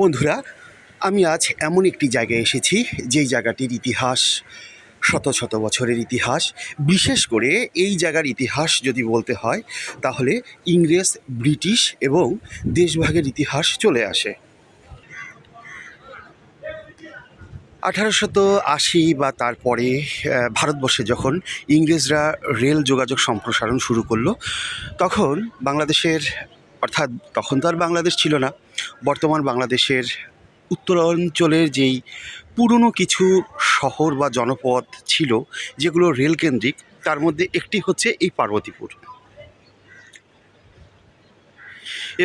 বন্ধুরা, আমি আজ এমন একটি জায়গায় এসেছি, যেই জায়গাটির ইতিহাস, শত শত বছরের ইতিহাস। বিশেষ করে এই জায়গার ইতিহাস যদি বলতে হয়, তাহলে ইংরেজ, ব্রিটিশ এবং দেশভাগের ইতিহাস চলে আসে। আঠারোশত আশি বা তারপরে ভারতবর্ষে যখন ইংরেজরা রেল যোগাযোগ সম্প্রসারণ শুরু করল, তখন বাংলাদেশের অর্থাৎ তখন তো আর বাংলাদেশ ছিল না, বর্তমান বাংলাদেশের উত্তরাঞ্চলের যেই পুরনো কিছু শহর বা জনপদ ছিল, যেগুলো রেল কেন্দ্রিক তার মধ্যে একটি হচ্ছে এই পার্বতীপুর।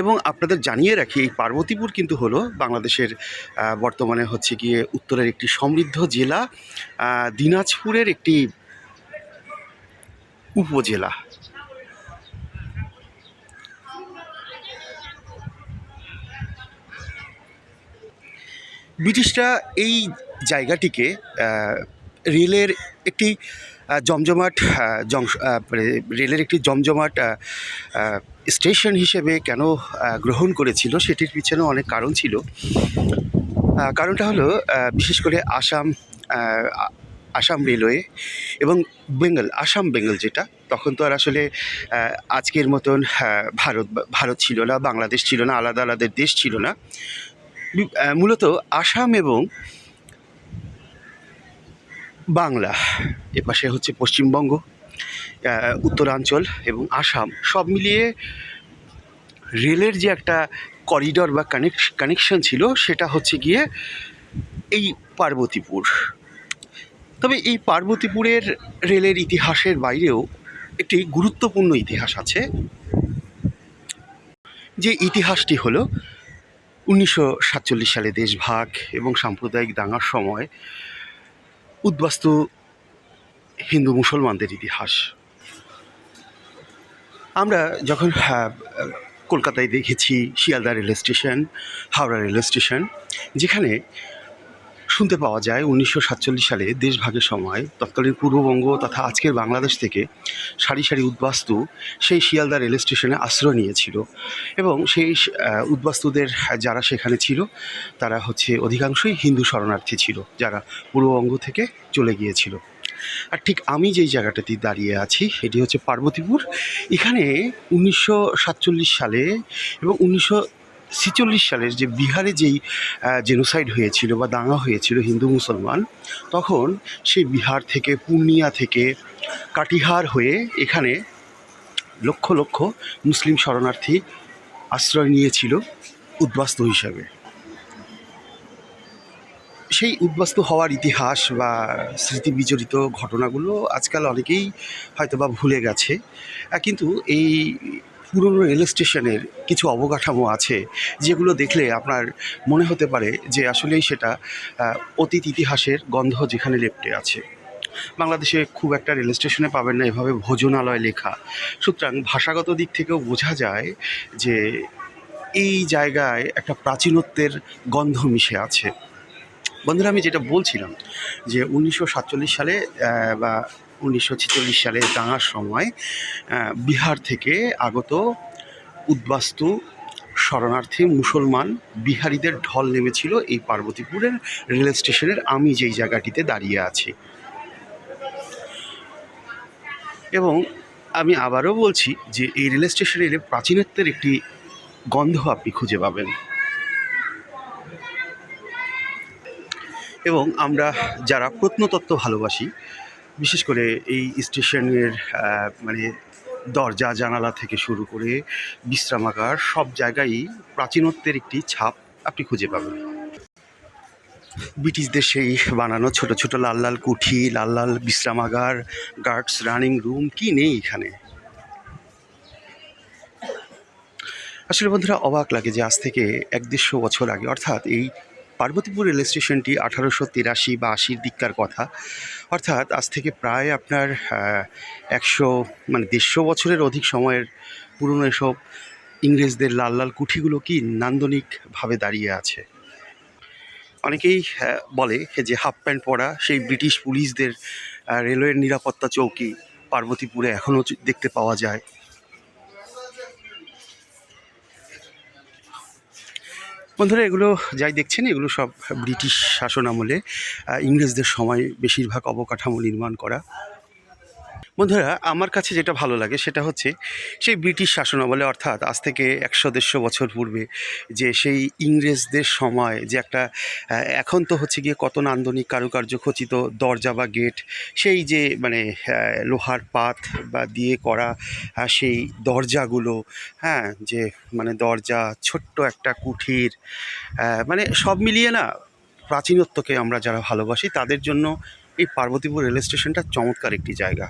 এবং আপনাদের জানিয়ে রাখি, এই পার্বতীপুর কিন্তু হলো বাংলাদেশের বর্তমানে হচ্ছে গিয়ে উত্তরের একটি সমৃদ্ধ জেলা দিনাজপুরের একটি উপজেলা। ব্রিটিশরা এই জায়গাটিকে রেলের একটি জমজমাট জংশ মানে রেলের একটি জমজমাট স্টেশন হিসেবে কেন গ্রহণ করেছিল সেটির পিছনেও অনেক কারণ ছিল। কারণটা হলো বিশেষ করে আসাম আসাম রেলওয়ে এবং বেঙ্গল, আসাম বেঙ্গল যেটা, তখন তো আর আসলে আজকের মতন ভারত ভারত ছিল না, বাংলাদেশ ছিল না, আলাদা আলাদা দেশ ছিল না। মূলত আসাম এবং বাংলা, এপাশে হচ্ছে পশ্চিমবঙ্গ উত্তরাঞ্চল এবং আসাম, সব মিলিয়ে রেলের যে একটা করিডর বা কানেক্ট কানেকশন ছিল, সেটা হচ্ছে গিয়ে এই পার্বতীপুর। তবে এই পার্বতীপুরের রেলের ইতিহাসের বাইরেও একটি গুরুত্বপূর্ণ ইতিহাস আছে, যে ইতিহাসটি হলো উনিশশো সাতচল্লিশ সালে দেশভাগ এবং সাম্প্রদায়িক দাঙ্গার সময় উদ্বাস্ত হিন্দু মুসলমানদের ইতিহাস। আমরা যখন হ্যাঁ, কলকাতায় দেখেছি Sealdah rail station Howrah rail station যেখানে শুনতে পাওয়া যায়, উনিশশো সাতচল্লিশ সালে দেশভাগের সময় তৎকালীন পূর্ববঙ্গ তথা আজকের বাংলাদেশ থেকে সারি সারি উদ্বাস্তু সেই শিয়ালদা রেল স্টেশনে আশ্রয় নিয়েছিল এবং সেই উদ্বাস্তুদের যারা সেখানে ছিল, তারা হচ্ছে অধিকাংশই হিন্দু শরণার্থী ছিল, যারা পূর্ববঙ্গ থেকে চলে গিয়েছিল। আর ঠিক আমি যেই জায়গাটাতে দাঁড়িয়ে আছি এটি হচ্ছে পার্বতীপুর। এখানে উনিশশো সাতচল্লিশ সালে এবং উনিশশো ছিচল্লিশ সালের যে বিহারে যেই জেনোসাইড হয়েছিল বা দাঙ্গা হয়েছিল হিন্দু মুসলমান, তখন সেই বিহার থেকে পূর্ণিয়া থেকে কাটিহার হয়ে এখানে লক্ষ লক্ষ মুসলিম শরণার্থী আশ্রয় নিয়েছিল উদ্বাস্তু হিসাবে। সেই উদ্বাস্তু হওয়ার ইতিহাস বা স্মৃতি বিজড়িত ঘটনাগুলো আজকাল অনেকেই হয়তো বা ভুলে গেছে। কিন্তু এই পুরনো রেল স্টেশনের কিছু অবকাঠামো আছে যেগুলো দেখলে আপনার মনে হতে পারে যে আসলেই সেটা অতীত ইতিহাসের গন্ধ যেখানে লেপ্টে আছে। বাংলাদেশে খুব একটা রেল স্টেশনে পাবেন না এভাবে ভোজনালয় লেখা। সুতরাং ভাষাগত দিক থেকেও বোঝা যায় যে এই জায়গায় একটা প্রাচীনত্বের গন্ধ মিশে আছে। বন্ধুরা, আমি যেটা বলছিলাম যে উনিশশো সাতচল্লিশ সালে বা উনিশশো ছেচল্লিশ সালে দাঙ্গার সময় বিহার থেকে আগত উদ্বাস্তু শরণার্থী মুসলমান বিহারিদের ঢল নেমেছিল এই পার্বতীপুরের রেল স্টেশনের। আমি যেই জায়গাটিতে দাঁড়িয়ে আছি। এবং আমি আবারও বলছি যে এই রেল স্টেশনে এলে প্রাচীনত্বের একটি গন্ধ আপনি খুঁজে পাবেন। এবং আমরা যারা প্রত্নতত্ত্ব ভালোবাসি বিশেষ করে এই স্টেশনের মানে দরজা, জানালা থেকে শুরু করে বিশ্রামাগার সব জায়গায়ই প্রাচীনত্বের একটি ছাপ আপনি খুঁজে পাবেন। ব্রিটিশদের সেই বানানো ছোট ছোট লাল লাল কুঠি, লাল লাল বিশ্রামাগার, গার্ডস রানিং রুম কি নেই এখানে? আসলে বন্ধুরা, অবাক লাগে যে আজ থেকে এক দেড়শো বছর আগে, অর্থাৎ এই পার্বতীপুর রেল স্টেশনটি আঠারোশো তিরাশি বা আশির দিককার কথা। অর্থাৎ আজ থেকে প্রায় আপনার একশো মানে দেড়শো বছরের অধিক সময়ের পুরনো এসব ইংরেজদের লাল লাল কুঠিগুলো কি নান্দনিকভাবে দাঁড়িয়ে আছে? অনেকেই বলে যে হাফ প্যান্ট পরা সেই ব্রিটিশ পুলিশদের রেলওয়ের নিরাপত্তা চৌকি পার্বতীপুরে এখনও দেখতে পাওয়া যায়। বন্ধুরা, এগুলো যাই দেখছেন, এগুলো সব ব্রিটিশ শাসন আমলে ইংরেজদের সময় বেশিরভাগ অবকাঠামো নির্মাণ করা। বন্ধুরা, আমার কাছে যেটা ভালো লাগে সেটা হচ্ছে সেই ব্রিটিশ শাসন আমলে অর্থাৎ আজ থেকে একশো দেড়শো বছর পূর্বে যে সেই ইংরেজদের সময় যে একটা এখন তো হচ্ছে গিয়ে কত নান্দনিক কারুকার্য খচিত দরজা বা গেট, সেই যে মানে লোহার পাত বা দিয়ে করা সেই দরজাগুলো হ্যাঁ যে মানে দরজা, ছোট্ট একটা কুঠির মানে সব মিলিয়ে না প্রাচীনত্বকে আমরা যারা ভালোবাসি তাদের জন্য এই পার্বতীপুর রেল স্টেশনটা চমৎকার একটি জায়গা।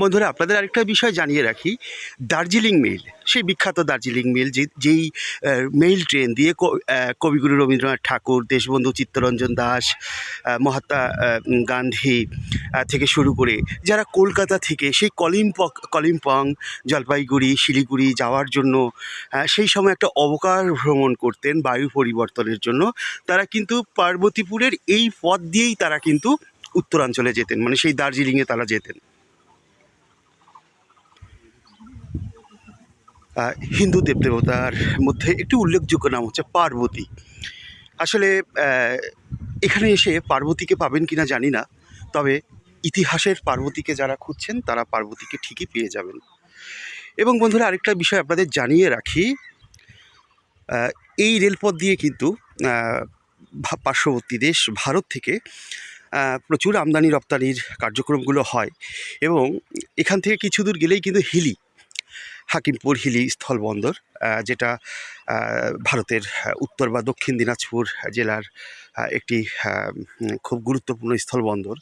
বন্ধুরা, আপনাদের আরেকটা বিষয় জানিয়ে রাখি। দার্জিলিং মেইল সেই বিখ্যাত দার্জিলিং মেইল যে, যেই মেইল ট্রেন দিয়ে কবিগুরু রবীন্দ্রনাথ ঠাকুর, দেশবন্ধু চিত্তরঞ্জন দাস মহাত্মা গান্ধী থেকে শুরু করে যারা কলকাতা থেকে সেই কলিম্পক, কলিম্পং, জলপাইগুড়ি, শিলিগুড়ি যাওয়ার জন্য সেই সময় একটা অবকার ভ্রমণ করতেন বায়ু পরিবর্তনের জন্য, তারা কিন্তু পার্বতীপুরের এই পথ দিয়েই তারা কিন্তু উত্তরাঞ্চলে যেতেন মানে সেই দার্জিলিংয়ে তারা যেতেন। হিন্দু দেবদেবতার মধ্যে একটি উল্লেখযোগ্য নাম হচ্ছে পার্বতী। আসলে এখানে এসে পার্বতীকে পাবেন কিনা জানি না, তবে ইতিহাসের পার্বতীকে যারা খুঁজছেন, তারা পার্বতীকে ঠিকই পেয়ে যাবেন। এবং বন্ধুরা, আরেকটা বিষয় আপনাদের জানিয়ে রাখি এই রেলপথ দিয়ে কিন্তু পার্শ্ববর্তী দেশ ভারত থেকে প্রচুর আমদানি রপ্তানির কার্যক্রমগুলো হয়। এবং এখান থেকে কিছু দূর গেলেই কিন্তু হিলি। হাকিমপুর হিলি স্থলবন্দর যেটা ভারতের উত্তর বা দক্ষিণ দিনাজপুর জেলার একটি খুব গুরুত্বপূর্ণ স্থলবন্দর।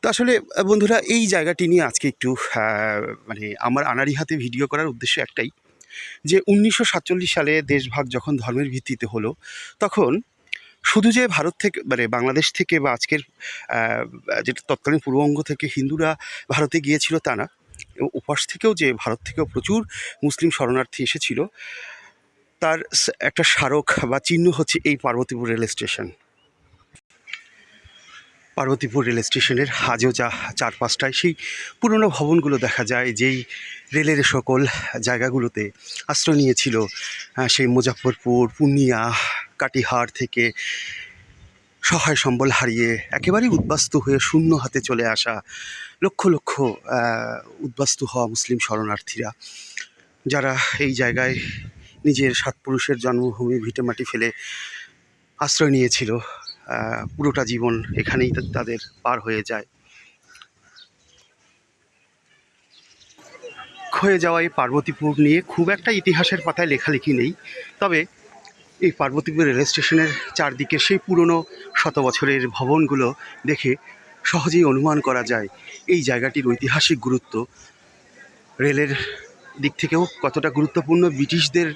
তো আসলে বন্ধুরা, এই জায়গাটি নিয়ে আজকে একটু মানে আমার আনাড়ি হাতে ভিডিও করার উদ্দেশ্য একটাই, যে উনিশশো সাতচল্লিশ সালে দেশভাগ যখন ধর্মের ভিত্তিতে হলো, তখন শুধু যে ভারত থেকে মানে বাংলাদেশ থেকে বা আজকের যেটা তৎকালীন পূর্ববঙ্গ থেকে হিন্দুরা ভারতে গিয়েছিল তা না উপাস থেকেও যে ভারত থেকেও প্রচুর মুসলিম শরণার্থী এসেছিল, তার একটা স্মারক বা চিহ্ন হচ্ছে এই Parbatipur rail station. Parbatipur rail স্টেশনের আজও যা চারপাশটায় সেই পুরনো ভবনগুলো দেখা যায়, যেই রেলের সকল জায়গাগুলোতে আশ্রয় নিয়েছিল সেই মুজাফরপুর পূর্ণিয়া কাটিহার থেকে সহায় সম্বল হারিয়ে একেবারেই উদ্বাস্ত হয়ে শূন্য হাতে চলে আসা লক্ষ লক্ষ উদ্বাস্তু হওয়া মুসলিম শরণার্থীরা, যারা এই জায়গায় নিজের সাত পুরুষের জন্মভূমি ভিটেমাটি ফেলে আশ্রয় নিয়েছিল পুরোটা জীবন এখানেই তাদের পার হয়ে যায়। ক্ষয়ে যাওয়া এই পার্বতীপুর নিয়ে খুব একটা ইতিহাসের পাতায় লেখালেখি নেই, তবে এই পার্বতীপুর রেল স্টেশনের চারদিকে সেই পুরনো শত বছরের ভবনগুলো দেখে সহজেই অনুমান করা যায় এই জায়গাটির ঐতিহাসিক গুরুত্ব। রেলের দিক থেকেও কতটা গুরুত্বপূর্ণ, ব্রিটিশদের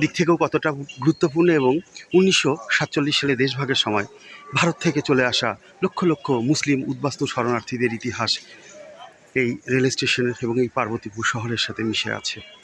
দিক থেকেও কতটা গুরুত্বপূর্ণ এবং উনিশশো সাতচল্লিশ সালে দেশভাগের সময় ভারত থেকে চলে আসা লক্ষ লক্ষ মুসলিম উদ্বাস্তু শরণার্থীদের ইতিহাস এই রেল স্টেশনের এবং এই পার্বতীপুর শহরের সাথে মিশে আছে।